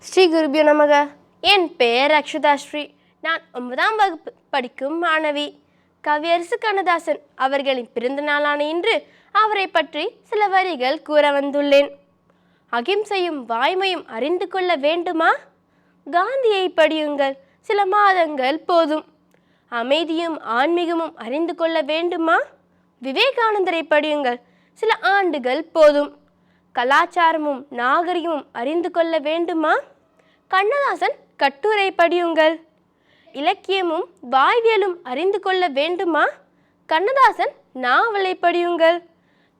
ஸ்ரீ குருபியோ நமக. என் பெயர் அக்ஷதா ஸ்ரீ. நான் ஒன்பதாம் வகுப்பு படிக்கும் மாணவி. கவியரசு கண்ணதாசன் அவர்களின் பிறந்த நாளான இன்று அவரை பற்றி சில வரிகள் கூற வந்துள்ளேன். அகிம்சையும் வாய்மையும் அறிந்து கொள்ள வேண்டுமா? காந்தியை படியுங்கள். சில மாதங்கள் போதும். அமைதியும் ஆன்மீகமும் அறிந்து கொள்ள வேண்டுமா? விவேகானந்தரை படியுங்கள். சில ஆண்டுகள் போதும். கலாச்சாரமும் நாகரிகமும் அறிந்து கொள்ள வேண்டுமா? கண்ணதாசன் கட்டுரை படியுங்கள் இலக்கியமும் வாய்வியலும் அறிந்து கொள்ள வேண்டுமா? கண்ணதாசன் நாவலை படியுங்கள்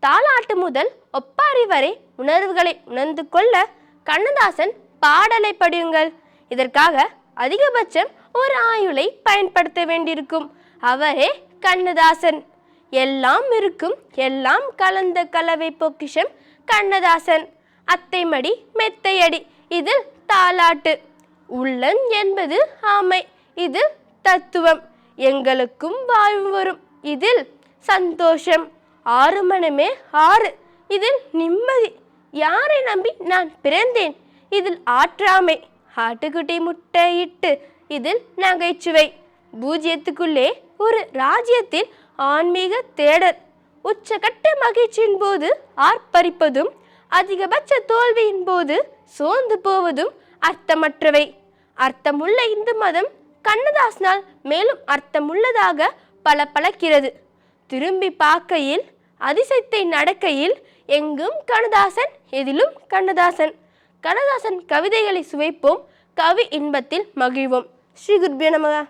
தாலாட்டு முதல் ஒப்பாரி வரை உணர்வுகளை உணர்ந்து கொள்ள கண்ணதாசன் பாடலை படியுங்கள் இதற்காக அதிகபட்சம் ஒரு ஆயுளை பயன்படுத்த வேண்டியிருக்கும். அவரே கண்ணதாசன். எல்லாம் இருக்கும் எல்லாம் கலந்த கலவை பொக்கிஷம் கண்ணதாசன். அத்தைமடி மெத்தையடி இதில் தாலாட்டு. உள்ளம் என்பது ஆமை இது தத்துவம். எங்களுக்கும் வாழ்வு வரும் இதில் சந்தோஷம். ஆறு மனமே ஆறு இதில் நிம்மதி. யாரை நம்பி நான் பிறந்தேன்? இதில் ஆற்றாமை. ஆட்டுக்குட்டி முட்டையிட்டு இதில் நகைச்சுவை. பூஜ்யத்துக்குள்ளே ஒரு ராஜ்யத்தில் ஆன்மீக தேடல். உச்சகட்ட மகிழ்ச்சியின் போது ஆர்ப்பரிப்பதும் அதிகபட்ச தோல்வியின் போது சோர்ந்து போவதும் அர்த்தமற்றவை. அர்த்தமுள்ள இந்து மதம் கண்ணதாசனால் மேலும் அர்த்தமுள்ளதாக பல பழக்கிறது திரும்பி பார்க்கையில் அதிசயத்தை நடக்கையில் எங்கும் கண்ணதாசன் எதிலும் கண்ணதாசன். கண்ணதாசன் கவிதைகளை சுவைப்போம் கவி இன்பத்தில் மகிழ்வோம். ஸ்ரீ குர்பிய நமகா.